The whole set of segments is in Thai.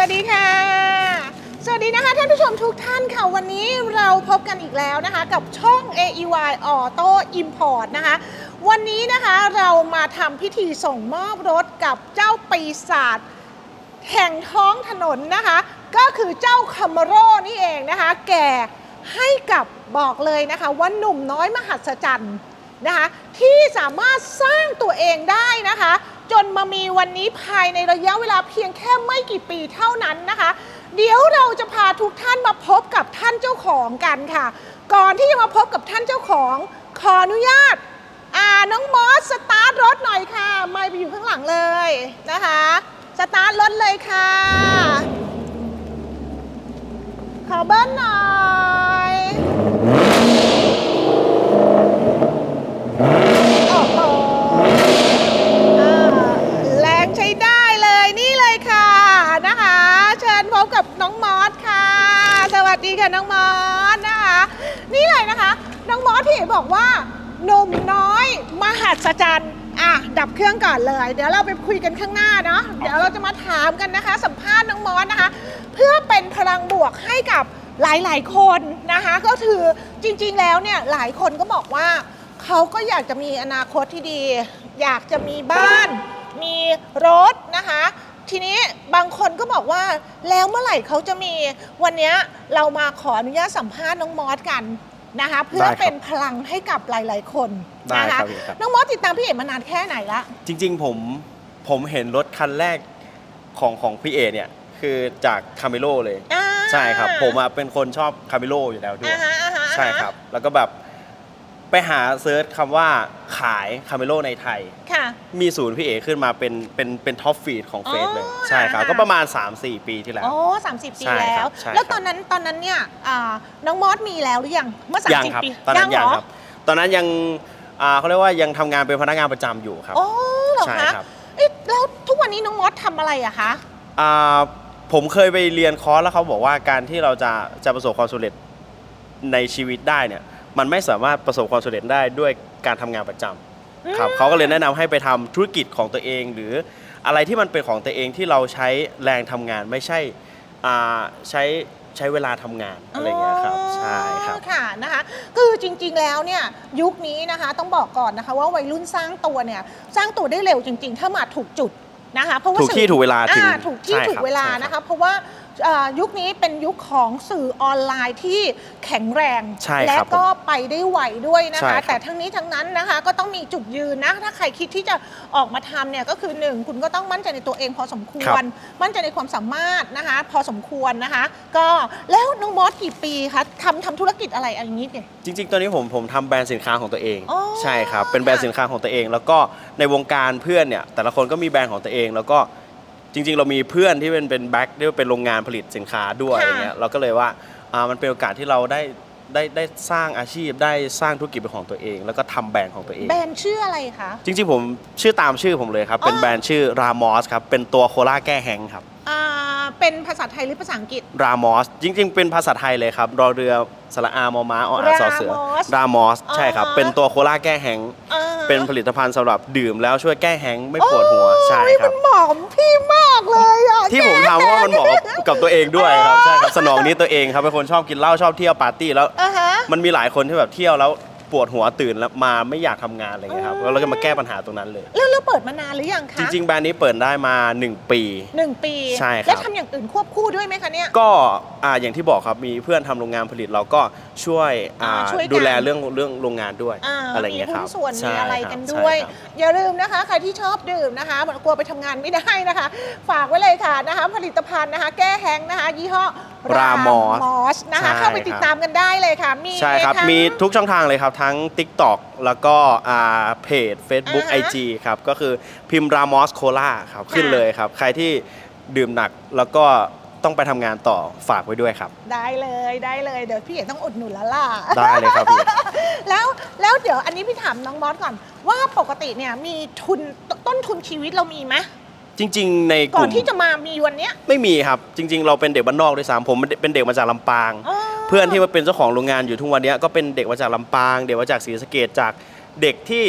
วัสดีค่ะ สวัสดีนะคะท่านผู้ชมทุกท่านค่ะ วันนี้เราพบกันอีกแล้วนะคะ กับช่อง AEY Auto Import นะคะ วันนี้นะคะเรามาทำพิธีส่งมอบรถกับเจ้าปีศาจแห่งท้องถนนนะคะ ก็คือเจ้าคามโร่นี่เองนะคะ แก่ให้กับบอกเลยนะคะว่าหนุ่มน้อยมหัศจรรย์นะคะที่สามารถสร้างตัวเองได้นะคะ จนมามีวันนี้ภายในระยะเวลาเพียงแค่ไม่กี่ปีเท่านั้นนะคะ เดี๋ยวเราจะพาทุกท่านมาพบกับท่านเจ้าของกันค่ะ ก่อนที่จะมาพบกับท่านเจ้าของขออนุญาตอ่าน้องมอสสตาร์ทรถหน่อยค่ะ ไม่ไปอยู่ข้างหลังเลยนะคะ สตาร์ทรถเลยค่ะ ขอเบิ้ลหน่อยโอ้โหอ่าแรงใช้ได้เลยนี่เลยค่ะนะคะ เชิญพบกับ น้องมอสค่ะ สวัสดีค่ะน้องมอสนะคะ นี่เลยนะคะ น้องมอสที่บอกว่าหนุ่มน้อยมหัศจรรย์อะดับเครื่องก่อนเลย เดี๋ยวเราไปคุยกันข้างหน้าเนาะเดี๋ยวเราจะมาถามกันนะคะ สัมภาษณ์น้องมอสนะคะ เพื่อเป็นพลังบวกให้กับหลายๆคนนะคะ ก็คือจริงๆแล้วเนี่ยหลายคนก็บอกว่าเขาก็อยากจะมีอนาคตที่ดี อยากจะมีบ้าน มีรถนะคะ ทีนี้บางคนก็บอกว่าแล้วเมื่อไหร่เขาจะมีวันเนี้ยเรามาขออนุญาตสัมภาษณ์น้องมอสกันนะคะเพื่อได้ครับเป็นพลังให้กับหลาย ๆ คนได้นะครัคะบพี่ครับน้องมอสติดตามพี่เอกมานานแค่ไหนละ จริง ๆ ผมผมเห็นรถคันแรกของของพี่เอเนี่ยคือจากคาเมโลเลยอ่าใช่ครับ ผมอะเป็นคนชอบคาเมโลอยู่แล้วด้วยอ่าฮะอ่าฮะใช่ครับ แล้วก็แบบ ไปหาเซิร์ชคำว่าขายคาเมโลในไทย ค่ะ มีศูนย์พี่เอขึ้นมาเป็นเป็นเป็นท็อปฟีดของเฟซเลย อ๋อใช่ครับ ค่ะ ก็ประมาณ 3-4 ปีที่แล้ว โอ้สามสิบปีใช่คแล้รัว บใช่แล้วครับ ตอนนั้นตอนนั้นเนี่ยอ่าน้องมอสมีแล้วหรือยังเมื่อสามยังสิบครับ ปีตอนนั้นยังเหรครับ ตอนนั้นยังอ่าเขาเรียกว่ายังทำงานเป็นพนักงานประจำอยู่ครับ โอ้เหรอใช่คะครับ เอ๊ะแล้วทุกวันนี้น้องมอสทำอะไรอะคะ อ่าผมเคยไปเรียนคอร์สแล้วเขาบอกว่าการที่เราจะจะประสบความสำเร็จในชีวิตได้เนี่ย มันไม่สามารถประสบความสำเร็จได้ด้วยการทำงานประจำครับอืมเขาก็เลยแนะนำให้ไปทำธุรกิจของตัวเอง หรืออะไรที่มันเป็นของตัวเองที่เราใช้แรงทำงานไม่ใช่อ่าใช้ใช้เวลาทำงานอะไรอย่างเงี้ยครับใช่ครับอ๋อค่ะนะคะคือจริง ๆแล้วเนี่ยยุคนี้นะคะต้องบอกก่อนนะคะว่าวัยรุ่นสร้างตัวเนี่ยสร้างตัวได้เร็วจริง ๆ ถ้ามาถูกจุดนะคะเพราะว่าถูกที่สื่อถูกเวลาจริงอ่ถูกที่ใช่ครับถูกเวลาใช่ครับนะคะเพราะว่าเอ่อ ยุคนี้เป็นยุคของสื่อออนไลน์ที่แข็งแรงใช่และครับผมก็ไปได้ไวด้วยนะใช่คะครับแต่ทั้งนี้ทั้งนั้นนะคะก็ต้องมีจุดยืนนะ ถ้าใครคิดที่จะออกมาทำเนี่ยก็คือหนึ่งคุณก็ต้องมั่นใจในตัวเองพอสมควร มั่นใจในความสามารถนะคะ พอสมควรนะคะ ก็แล้วน้องมอสกี่ปีคะทำทำธุรกิจอะไรอะไรอย่างนี้เนี่ยจริง ๆ ตอนนี้ผมผมทำแบรนด์สินค้าของตัวเองอ๋อใช่ครับเป็นแบรนด์ค่ะสินค้าของตัวเอง แล้วก็ในวงการเพื่อนเนี่ยแต่ละคนก็มีแบรนด์ของตัวเองแล้วก็ จริง ๆ เรามีเพื่อนที่เป็นเป็นแบ็คที่เป็นโรงงานผลิตสินค้าด้วยค่ะ อย่างเงี้ยเราก็เลยว่าอ่ามันเป็นโอกาสที่เราได้ได้ได้สร้างอาชีพได้สร้างธุรกิจเป็นของตัวเอง แล้วก็ทำแบรนด์ของตัวเอง แบรนด์ชื่ออะไรคะ จริงๆผมชื่อตามชื่อผมเลยครับ เป็นอ๋อแบรนด์ชื่อรามอสครับ เป็นตัวโคลาแก้แห้งครับอ่า เป็นภาษาไทยหรือภาษาอังกฤษ รามอสจริง ๆ เป็นภาษาไทยเลยครับรอเรือสระอามอม้าออ่างสอเสือ Ramos รามอสใช่ครับอ๋อเป็นตัวโคลาแก้แห้ง อ่า เป็นผลิตภัณฑ์สำหรับดื่มแล้วช่วยแก้แห้งก์ไม่ปวดหัวโอ้ยใช่คมัรับ นเหมาะกับพี่มากเลยอะที่ผมทำเพราะว่ามันเหมาะกับกับตัวเองด้วยครับใช่ครับสนองนี้ตัวเองครับเป็นคนชอบกินเหล้าชอบเที่ยวปาร์ตี้แล้ว อ่าฮะ มันมีหลายคนที่แบบเที่ยวแล้ว ปวดหัวตื่นแล้วมาไม่อยากทำงานอะไรเงี้ยครับอืมแล้วเราก็มาแก้ปัญหาตรงนั้นเลย แล้วแล้วเปิดมานานหรือยังคะจริง ๆ แบรนด์นี้เปิดได้มา 1 ปี หนึ่งปีใช่ครับ แล้วทำอย่างอื่นควบคู่ด้วยไหมคะเนี่ย ก็อ่าอย่างที่บอกครับมีเพื่อนทำโรงงานผลิตเราก็ช่วยอ่าอ่าช่วยกัน ดูแลเรื่องเรื่องโรงงานด้วยอ่าอะไรมีเงี้ยคหุ้รันบส่วนใช่มีอะไรครับกันใช่ด้วยครับ อย่าลืมนะคะใครที่ชอบดื่มนะคะกลัวไปทำงานไม่ได้นะคะ ฝากไว้เลยค่ะนะคะ ผลิตภัณฑ์นะคะ แก้แห้งค์นะคะ ยี่ห้อ Ramos สนะคะใช่เข้าไปติดตามกันได้เลยค่ะ มีใช่ครับทั้งมีทุกช่องทางเลยครับ ทั้ง TikTok แล้วก็อ่าเพจ Facebook อ่าฮะ IG ครับ ก็คือพิมพ์รามอสโคลาครับ ขึ้นค่ะเลยครับ ใครที่ดื่มหนักแล้วก็ต้องไปทำงานต่อฝากไว้ด้วยครับ ได้เลยได้เลยเดี๋ยวพี่เอกต้องอุดหนุนแล้วล่ะ ได้เลยครับพี่แล้วแล้วเดี๋ยวอันนี้พี่ถามน้องมอสก่อน ว่าปกติเนี่ยมีทุนต้นทุนชีวิตเรามีไหม จริง ๆ ในกก่อนลุ่มที่จะมามีวันเนี้ย ไม่มีครับ จริง ๆ เราเป็นเด็กบ้านนอกด้วยซ้ำผมเป็นเด็กมาจากลำปางเพื่อนที่มาเป็นเจ้าของโรงงานอยู่ทุกวันเนี้ยก็เป็นเด็กมาจากลำปาง เด็กมาจากศรีสะเกดจากเด็กที่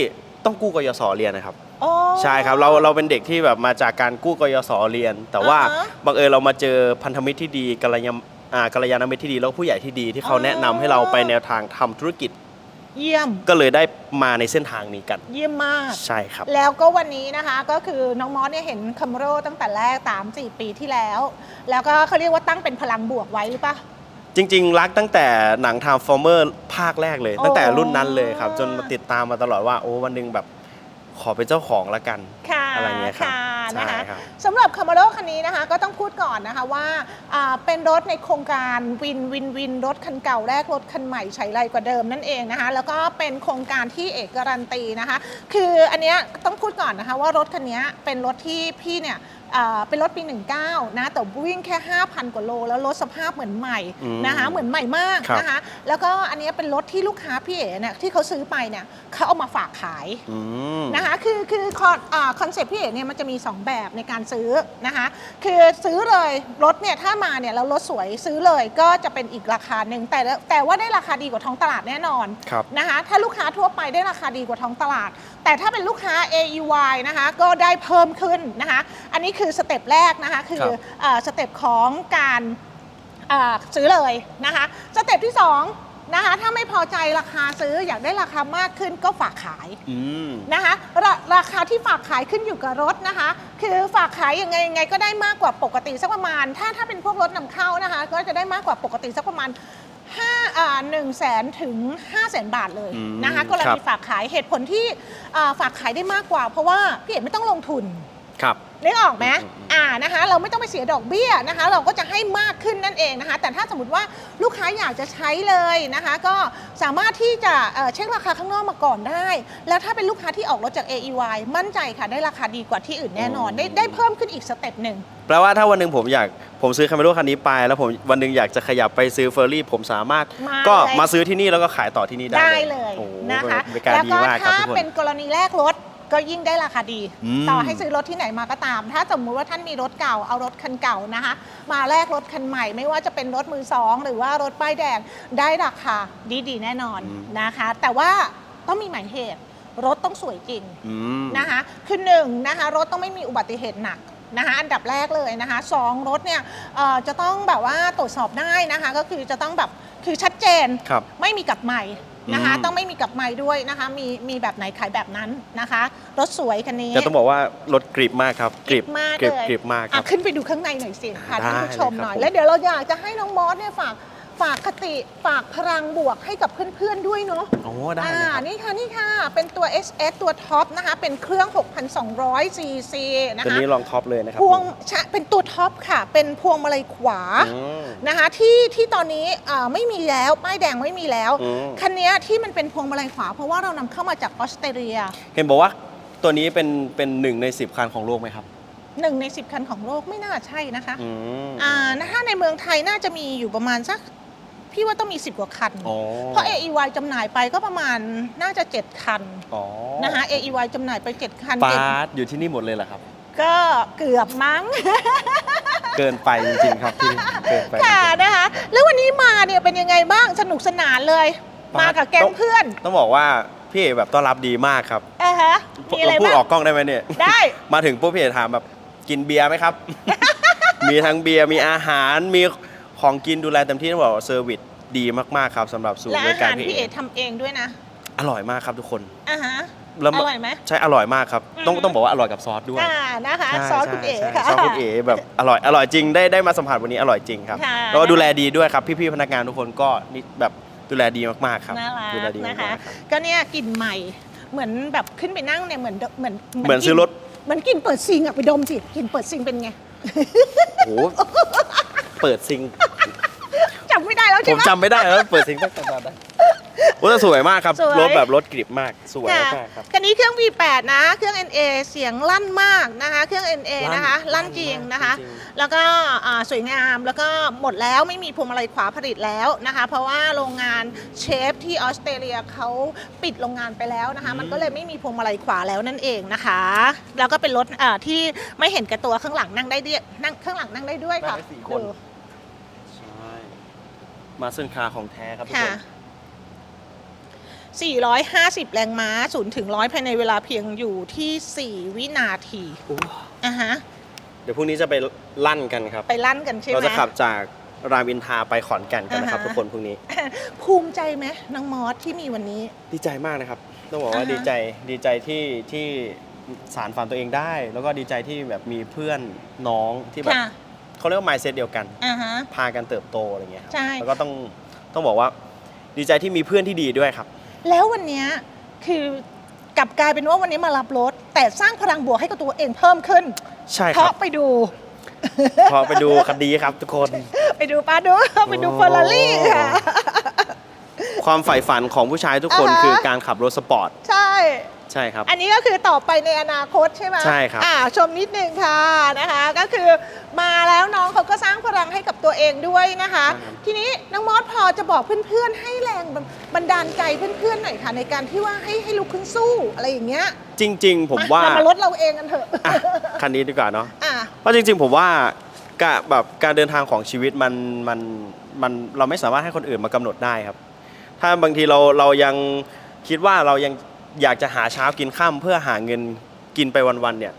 ต้องกู้กยศเรียนนะครับโอ้ใช่ครับเราเราเป็นเด็กที่แบบมาจากการกู้กยศเรียน แต่ว่าอ่าฮะบังเอิญเรามาเจอพันธมิตรที่ดีกัลยาณอ่ากัลยาณมิตรที่ดีแล้วก็ผู้ใหญ่ที่ดีที่เขาอ๋อแนะนำให้เราไปแนวทางทำธุรกิจ เยี่ยม ก็เลยได้มาในเส้นทางนี้กัน เยี่ยมมาก ใช่ครับ แล้วก็วันนี้นะคะก็คือน้องมอสเนี่ยเห็นคัมโรตั้งแต่แรกตามสี่ปีที่แล้ว แล้วก็เขาเรียกว่าตั้งเป็นพลังบวกไว้หรือปะจริง ๆ รักตั้งแต่หนัง Transformer ภาคแรกเลยโอ้ตั้งแต่รุ่นนั้นเลยครับ จนมาติดตามมาตลอดว่าโอ้วันหนึงแบบขอเป็นเจ้าของละกัน ค่ะ อะไรเงี้ยครับค่ะใช่นะคะครับสำหรับคามาโรคันนี้นะคะ ก็ต้องพูดก่อนนะคะว่าอ่าเป็นรถในโครงการวินวินวินรถคันเก่าแรกรถคันใหม่ใช้ไรกว่าเดิมนั่นเองนะคะ แล้วก็เป็นโครงการที่เอกการันตีนะคะ คืออันเนี้ยต้องพูดก่อนนะคะว่ารถคันนี้เป็นรถที่พี่เนี่ยอ่า เป็นรถปี 19 นะ แต่วิ่งแค่ 5,000 กว่าโล แล้วรถสภาพเหมือนใหม่อืมนะคะเหมือนใหม่มากครับนะคะแล้วก็อันเนี้ยเป็นรถที่ลูกค้าพี่เอ๋เนี่ยที่เขาซื้อไปเนี่ยเขาเอามาฝากขายอืมนะคะคือคือคอนคอนเซ็ปต์พี่เอกเนี่ยมันจะมี 2 แบบในการซื้อนะคะคือซื้อเลยรถเนี่ยถ้ามาเนี่ยแล้วรถสวยซื้อเลยก็จะเป็นอีกราคาหนึ่งแต่ละแต่ว่าได้ราคาดีกว่าท้องตลาดแน่นอนครับนะคะถ้าลูกค้าทั่วไปได้ราคาดีกว่าท้องตลาด แต่ถ้าเป็นลูกค้า AEY นะคะก็ได้เพิ่มขึ้นนะคะ อันนี้คือสเต็ปแรกนะคะ คือครับเอ่อสเต็ปของการเอ่อซื้อเลยนะคะ สเต็ปที่สองนะคะถ้าไม่พอใจราคาซื้ออยากได้ราคามากขึ้นก็ฝากขายอืมนะคะราราคาที่ฝากขายขึ้นอยู่กับรถนะคะ คือฝากขายยังไงยังไงก็ได้มากกว่าปกติสักประมาณ ถ้าถ้าเป็นพวกรถนำเข้านะคะ ก็จะได้มากกว่าปกติสักประมาณ 5อ่าหนึ่งแสนถึง5 0 0แสนบาทเลยอืมนะคะกรครัณีบฝากขายเหตุผลที่อ่าฝากขายได้มากกว่า เพราะว่าพี่เอกไม่ต้องลงทุนครับนึกออกไหมอืมอืมอ่า นะคะ เราไม่ต้องไปเสียดอกเบี้ยนะคะ เราก็จะให้มากขึ้นนั่นเองนะคะ แต่ถ้าสมมติว่าลูกค้าอยากจะใช้เลยนะคะ ก็สามารถที่จะเอ่อเช็คราคาข้างนอกมาก่อนได้ แล้วถ้าเป็นลูกค้าที่ออกรถจาก AEY มั่นใจค่ะได้ราคาดีกว่าที่อื่นแน่นอน ได้ได้เพิ่มขึ้นอีกสเต็ปหนึ่งแปลว่าถ้าวันหนึ่งผมอยากผมซื้อคาเมโรคันนี้ไป แล้วผมวันหนึ่งอยากจะขยับไปซื้อเฟอร์รี่ ผมสามารถมาก็เลยมาซื้อที่นี่แล้วก็ขายต่อที่นี่ได้ได้เลยโอ้โหนะคะบริการแล้วดีก็มากครับถ้าทุกคนเป็นกรณีแรกรถ ก็ยิ่งได้ราคาดี อืม ต่อให้ซื้อรถที่ไหนมาก็ตาม ถ้าสมมุติว่าท่านมีรถเก่าเอารถคันเก่านะคะ มาแลกรถคันใหม่ ไม่ว่าจะเป็นรถมือสองหรือว่ารถป้ายแดงได้ราคาดีๆ แน่นอนอืมนะคะ แต่ว่าต้องมีหมายเหตุ รถต้องสวยจริง อืม นะคะคือหนึ่งนะคะรถต้องไม่มีอุบัติเหตุหนักนะคะอันดับแรกเลยนะคะสองรถเนี่ยเอ่อจะต้องแบบว่าตรวจสอบได้นะคะก็คือจะต้องแบบคือชัดเจนครับ ไม่มีกลับใหม่ นะคะอืมต้องไม่มีกลับใหม่ด้วยนะคะมีมีแบบไหนขายแบบนั้นนะคะรถสวยคันนี้จะต้องบอกว่ารถกริบมากครับกริบมากกริบเลยกริบมากคอะรับขึ้นไปดูข้างในหน่อยสิค่ะได้ท่านผู้ชมเลยครับหน่อยผมแล้วเดี๋ยวเราอยากจะให้น้องมอสเนี่ยฝาก ฝากคติฝากพลังบวกให้กับเพื่อนๆด้วยเนาะโอ้ได้เลยอ่าครับนี่ค่ะนี่ค่ะ เป็นตัว SS ตัวท็อปนะคะ เป็นเครื่อง 6,200 cc นะตัวคะ นี้ลองท็อปเลยนะครับพวงผมชะเป็นตัวท็อปค่ะ เป็นพวงมาลัยขวาอืม นะคะที่ที่ตอนนี้อ่าไม่มีแล้วป้ายแดงไม่มีแล้ว อืม คันนี้ที่มันเป็นพวงมาลัยขวา เพราะว่าเรานำเข้ามาจากออสเตรเลียเห็นบอกว่าตัวนี้เป็นเป็นหนึ่งในสิบคันของโลกไหมครับ หนึ่งใน 10 คันของโลกไม่น่าใช่นะคะอืม อ่าถ้าในเมืองไทยน่าจะมีอยู่ประมาณสัก พี่ว่าต้องมี 10 กว่าคัน อ๋อเพราะ AEY จำหน่ายไปก็ประมาณน่าจะ 7 คันอ๋อนะคะ AEY จำหน่ายไป 7 คันปาเจ็ดร์ตอยู่ที่นี่หมดเลยเหรอครับ ก็เกือบมั้ง เกินไปจริงๆครับที่นี่เกินไปจริงๆ ค่ะนะคะ แล้ววันนี้มาเนี่ยเป็นยังไงบ้างสนุกสนานเลยปาร์มาตกับแก๊ต้งองเพื่อนต้องบอกว่าพี่เอกแบบต้อนรับดีมากครับอะฮะมีอะไรเราพูดบ้างออกกล้องได้ไหมเนี่ย ได้ มาถึงปุ๊บพี่เอกถามแบบกินเบียร์ไหมครับ มีทั้งเบียร์มีอาหารมี ของกินดูแลเต็มที่ต้องบอกว่าเซอร์วิสดีมากๆครับสำหรับศูนและย์บอาริการหารพี่พี่เอเอกทำเองด้วยนะอร่อยมากครับทุกคนอะฮะ แล้วอร่อยไหม ใช่อร่อยมากครับต้องอืมต้องบอกว่าอร่อยกับซอสด้วยอ่านะคะ ใช่ซอสคุณเอ๋ใช่ค่ะซอสคุณเอ๋แบบอร่อยอร่อยจริงได้ได้มาสัมผัสวันนี้อร่อยจริงครับค่ะ แล้วก็ดูแลดีด้วยครับพี่ๆพนักงานทุกคนก็นี่แบบดูแลดีมากๆครับน่ารัดูแลกดีนะมากคะๆครับ ก็เนี่ยกลิ่นใหม่ เหมือนแบบขึ้นไปนั่งเนี่ยเหมือนเหมือนเหมือนซื้อรถ เหมือนกลินเปิดซิงอะไปดมสิกลินเปิดซิงเป็นไง โอ้โห เปิดซิงจำไม่ได้แล้วผใช่มไหม จำไม่ได้แล้วเปิดซิงตั้งแต่ตอนนั้นโอ้แต่สวยมากครับสวย รถแบบรถกริบมากสวยค่ะมากครับ คันนี้เครื่อง V8 นะ เครื่อง NA เสียงลั่นมากนะคะ เครื่อง NA ลั่นนะคะ ลั่ลั่นนจริงมากนะคะ จริง แล้วก็อ่าสวยงาม แล้วก็หมดแล้วไม่มีพวงมาลัยขวาผลิตแล้วนะคะ เพราะว่าโรงงานเชฟที่ออสเตรเลียเขาปิดโรงงานไปแล้วนะคะ มันก็เลยไม่มีพวงมาลัยขวาแล้วนั่นเองนะคะ แล้วก็เป็นรถอ่าที่ไม่เห็นแก่ตัวข้างหลังนั่งได้ด้วยนั่งข้างหลังนั่งได้ด้วยค่ะนั่งได้สี่คน ดูใช่ มาซึ่งคาของแท้ครับทุกคค่ะ น 450 แรงม้า0ถึง100 ภายในเวลาเพียงอยู่ที่ 4 วินาทีอะฮะ เดี๋ยวพรุ่งนี้จะไปลั่นกันครับ ไปลั่นกันใช่ไหม เราจะขับจากรามอินทราไปขอนแก่นกันนะครับอ่าฮะ ทุกคนพรุ่งนี้ ภูมิใจไหมน้องมอสที่มีวันนี้ ดีใจมากนะครับ ต้องบอกว่าอ่าฮะ ดีใจดีใจที่ที่สารฝันตัวเองได้ แล้วก็ดีใจที่แบบมีเพื่อนน้องที่แบบค่ะ เขาเรียกว่า mindset เดียวกัน อ่าฮะ พากันเติบโตอะไรเงี้ยครับใช่ แล้วก็ต้องต้องบอกว่าดีใจที่มีเพื่อนที่ดีด้วยครับ แล้ววันเนี้ยคือกลับกลายเป็นว่าวันนี้มารับรถ แต่สร้างพลังบวกให้กับตัวเองเพิ่มขึ้น ใช่เพครัราะบไปดู พอไปดูคดีครับทุกคน ไปดูป้าดู ไปดูโอ้เฟอร์รารี่ค่ะ ความใฝ่ฝันของผู้ชายทุกคนอ่าฮะ คือการขับรถสปอร์ต ใช่ ใช่ครับ อันนี้ก็คือต่อไปในอนาคตใช่ไหมใช่ครับอ่าชมนิดนึงค่ะนะคะก็คือมาแล้วน้องเขาก็สร้างพลังให้กับตัวเองด้วยนะคะ ทีนี้น้องมอสพอจะบอกเพื่อนๆ ให้แรงบันดาลใจเพื่อนๆหน่อยค่ะในการที่ว่าให้ให้ลุกขึ้นสู้อะไรอย่างเงี้ยจริง ๆ ผมว่าเรมาลดเราเองกันเถอะอะคันนี้ดีกว่าเนาะอะเพราะจริง ๆ ผมว่ากะแบบการเดินทางของชีวิตมันมันมันเราไม่สามารถให้คนอื่นมากำหนดได้ครับ ถ้าบางทีเราเรายังคิดว่าเรายัง อยากจะหาเช้ากินข้ามเพื่อหาเงินกินไปวันๆเนี่ย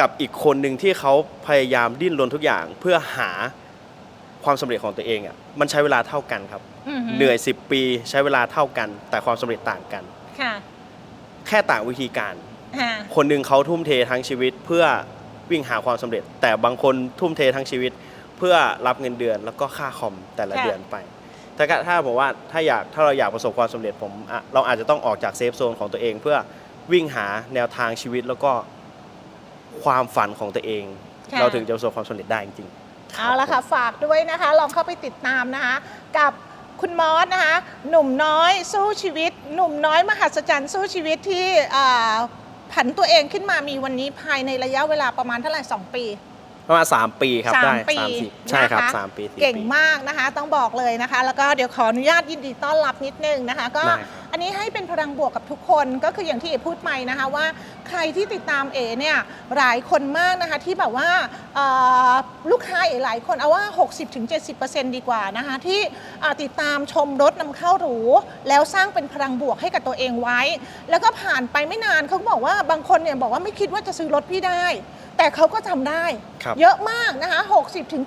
กับอีกคนหนึ่งที่เขาพยายามดิ้นรนทุกอย่างเพื่อหาความสำเร็จของตัวเองอะมันใช้เวลาเท่ากันครับ เหนื่อย 10 ปีใช้เวลาเท่ากัน แต่ความสำเร็จต่างกันค่ะแค่ต่างวิธีการค่ะคนหนึ่งเขาทุ่มเททั้งชีวิตเพื่อวิ่งหาความสำเร็จ แต่บางคนทุ่มเททั้งชีวิต เพื่อรับเงินเดือนแล้วก็ค่าคอมแต่ละค่ะเดือนไป แต่ก็ถ้าผมว่าถ้าอยากถ้าเราอยากประสบความสำเร็จผมอะเราอาจจะต้องออกจากเซฟโซนของตัวเอง เพื่อวิ่งหาแนวทางชีวิตแล้วก็ความฝันของตัวเองค่ะเราถึงจะประสบความสำเร็จได้จริงๆเอาละค่ะฝากด้วยนะคะ ลองเข้าไปติดตามนะคะ กับคุณมอสนะคะ หนุ่มน้อยสู้ชีวิต หนุ่มน้อยมหัศจรรย์สู้ชีวิตที่อ่าผันตัวเองขึ้นมามีวันนี้ภายในระยะเวลาประมาณเท่าไหร่2ปี ประมาณ 3 ปีครับสามได้ปีสามสิบใช่ครับนะคะสามปีสี่เก่งปีมากนะคะ ต้องบอกเลยนะคะ แล้วก็เดี๋ยวขออนุญาตยินดีต้อนรับนิดนึงนะคะ ก็ได้ครับอันนี้ให้เป็นพลังบวกกับทุกคนก็คืออย่างที่เอพูดไปนะคะว่าใครที่ติดตามเอเนี่ยหลายคนมากนะคะที่แบบว่าเอ่อลูกค้าเอหลายคนเอาว่า 60-70%ดีกว่านะคะที่อ่าติดตามชมรถนำเข้าหรู แล้วสร้างเป็นพลังบวกให้กับตัวเองไว้ แล้วก็ผ่านไปไม่นานเขาก็บอกว่าบางคนเนี่ยบอกว่าไม่คิดว่าจะซื้อรถพี่ได้ แต่เขาก็ทำได้ ครับ เยอะมากนะคะ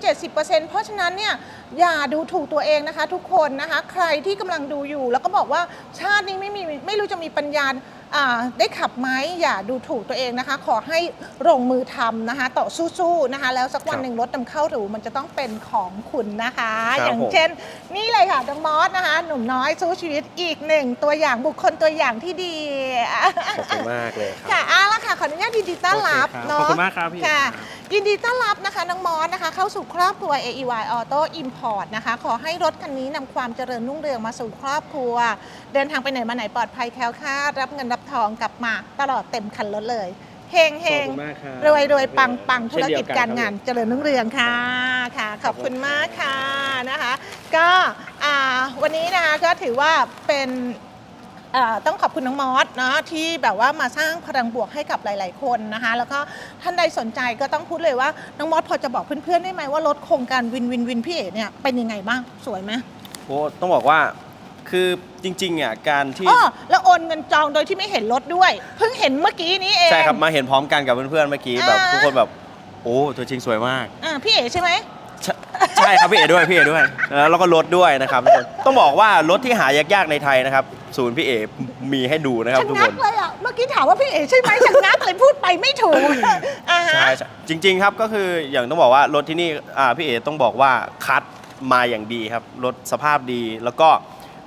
60-70%เพราะฉะนั้นเนี่ยอย่าดูถูกตัวเองนะคะ ทุกคนนะคะ ใครที่กำลังดูอยู่ แล้วก็บอกว่าชาตินี้ไม่มีไม่รู้จะมีปัญญาอ่า ได้ขับไหมอย่าดูถูกตัวเองนะคะ ขอให้ลงมือทำนะคะ ต่อสู้ๆนะคะ แล้วสักวันครับหนึ่งรถนำเข้าหรูมันจะต้องเป็นของคุณนะคะ ครับอย่างผม เช่น นี่เลยค่ะดังมอสนะคะ หนุ่มน้อยสู้ชีวิตอีกหนึ่งตัวอย่างบุคคลตัวอย่างที่ดี ขอบคุณมากเลยครับ ค่ะเอาละค่ะ ขออนุญาตยินดีต้อนรับโอเคครับเนาะขอบคุณมากครับพี่ ค่ะครับ ยินดีต้อนรับนะคะน้องมอสนะคะ เข้าสู่ครอบครัว AEY Auto Import นะคะ ขอให้รถคันนี้นำความเจริญรุ่งเรืองมาสู่ครอบครัว เดินทางไปไหนมาไหนปลอดภัยแคล้วคลาดรับเงินรับทองกลับมาตลอดเต็มคันรถเลยเฮงเฮงขอบคุณมากครับรวยรวยปังปังเช่ธุรนเดียวกิจกันการงานครับเจริญรุ่งเรืองค่ะค่ะ ขอบคุณมากค่ะนะคะ ก็อ่าวันนี้นะคะก็ถือว่าเป็นเอ่อ ต้องขอบคุณน้องมอสเนาะที่แบบว่ามาสร้างพลังบวกให้กับหลาย ๆ คนนะคะ แล้วก็ท่านใดสนใจก็ต้องพูดเลยว่าน้องมอสพอจะบอกเพื่อน ๆ ได้ไหมว่ารถโครงการวินวินวินพี่เอ๋เนี่ยเป็นยังไงบ้างสวยไหมโอ้ต้องบอกว่าคือจริงๆอะการที่อ๋อแล้วโอนเงินจองโดยที่ไม่เห็นรถด้วย เพิ่งเห็นเมื่อกี้นี้เองใช่ครับมาเห็นพร้อมกันกับเพื่อนๆเมื่อกี้แบบอ่าทุกคนแบบโอ้ตัวจริงสวยมากอ่าพี่เอ๋ใช่ไหมใช่ใช่ครับพี่เอด้วยพี่เอด้วยแล้วเราก็รถด้วยนะครับทุกคนต้องบอกว่ารถที่หายากๆในไทยนะครับศูนย์พี่เอมีให้ดูนะครับชะทุกงัคกนเลยอะเมื่อกี้ถามว่าพี่เอ๋ใช่ไหมชะงักเลยพูดไปไม่ถูกอ่าฮะใช่ใช่จริง ๆ ครับก็คืออย่างต้องบอกว่ารถที่นี่อ่าพี่เอต้องบอกว่าคัดมาอย่างดีครับรถสภาพดีแล้วก็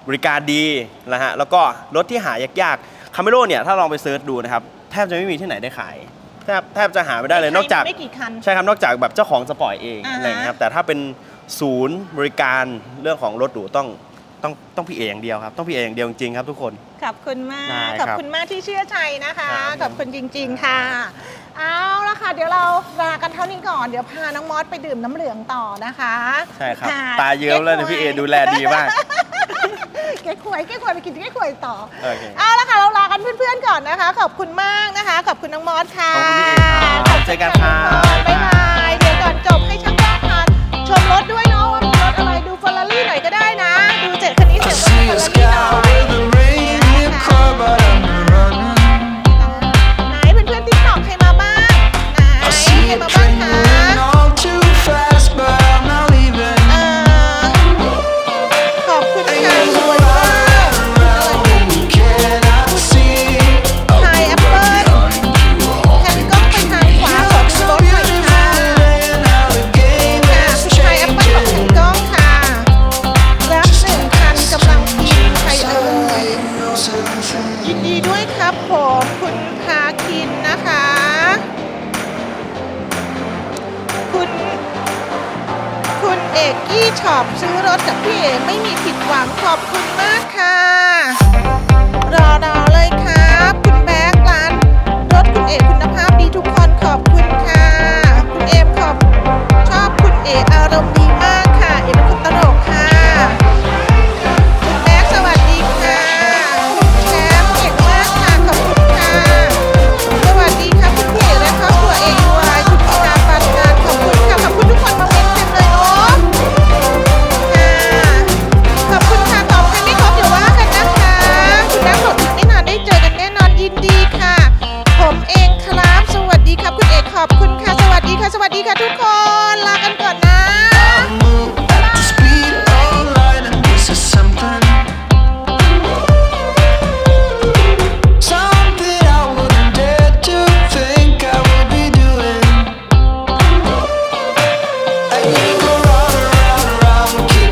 บริการดีนะฮะแล้วก็รถที่หายากๆคาเมโลเนี่ยถ้าลองไปเซิร์ชดูนะครับแทบจะไม่มีที่ไหนได้ขาย แทบแทบจะหาไม่ได้เลยนอกจากไม่กี่คันใช่ครับนอกจากแบบเจ้าของจะปล่อยเองอ่าฮะอะไรอย่างเงี้ยครับแต่ถ้าเป็นศูนย์บริการเรื่องของรถหรูต้องต้องต้องพี่เออย่างเดียวครับ ต้องพี่เออย่างเดียวจริงๆครับทุกคนขอบคุณมาได้กครับขอบคุณมากที่เชื่อใจนะคะครับขอบคุณจริง ๆ ค่ะเอาละค่ะ เดี๋ยวเราลากันเท่านี้ก่อน เดี๋ยวพาน้องมอสไปดื่มน้ำเหลืองต่อนะคะ ใช่ครับะตาเยิ้มแล้วเนี่ยพี่เอดูแลดีมาก แก้ขวยแก้ขวยไปกินแก้ขวยต่อโอเค เอาละค่ะเราลากันเพื่อนๆก่อนนะคะ ขอบคุณมากนะคะ ขอบคุณน้องมอสค่ะขอบคุณพี่เอครับขอบณเจอกันครับ บ๊ายบายเดี๋ยวก่อนจบให้ช่างภาพพาชมรถด้วยเนาะว่ามีรถอะไรดูเฟอร์รารี่หน่อยก็ได้นะ ดูเจ็ดคันนี้เสร็จก็ดู See เฟอ a ร์รารี่หน่อย คุณเอกกี้ช็อปซื้อรถกับพี่เอกไม่มีผิดหวังขอบคุณมากค่ะ รอรอเลยครับ คุณแบ๊กร้าน รถคุณเอกคุณภาพดีทุกคน